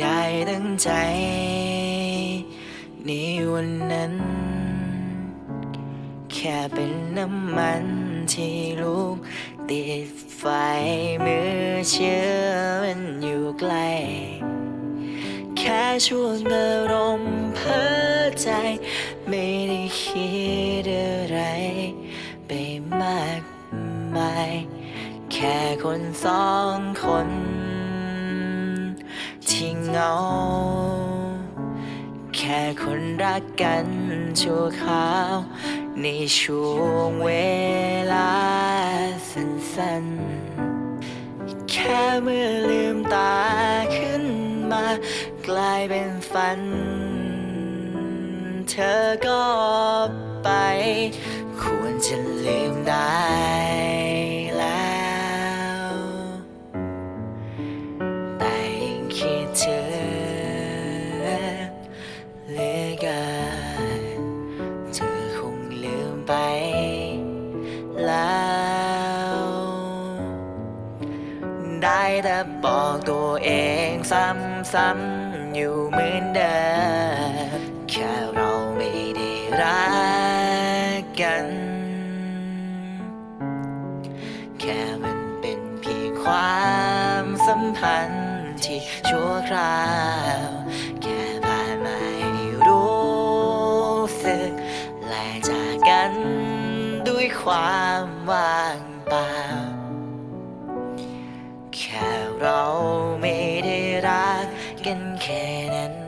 ได้ตั้งใจ ในวันนั้น แค่เป็นน้ำมันที่ลุกติดไฟมือเชื่อมันอยู่ใกล้แค่ช่วงอารมณ์เพ้อใจ ไม่ได้คิดอะไร ไปมากมาย แค่คนสองคน เหงา แค่คนรักกันชั่วคราว ในช่วงเวลาสั้นๆ แค่เมื่อลืมตาขึ้นมา กลายเป็นฝัน เธอก็ไป ควรจะลืมได้ ได้แต่บอกตัวเองซ้ำๆอยู่เหมือนเดิมแค่เราไม่ได้รักกัน แค่มันเป็นเพียงความสัมพันธ์ที่ชั่วคราว แค่ผ่านมาให้รู้สึกและจากกันด้วยความว่าง can and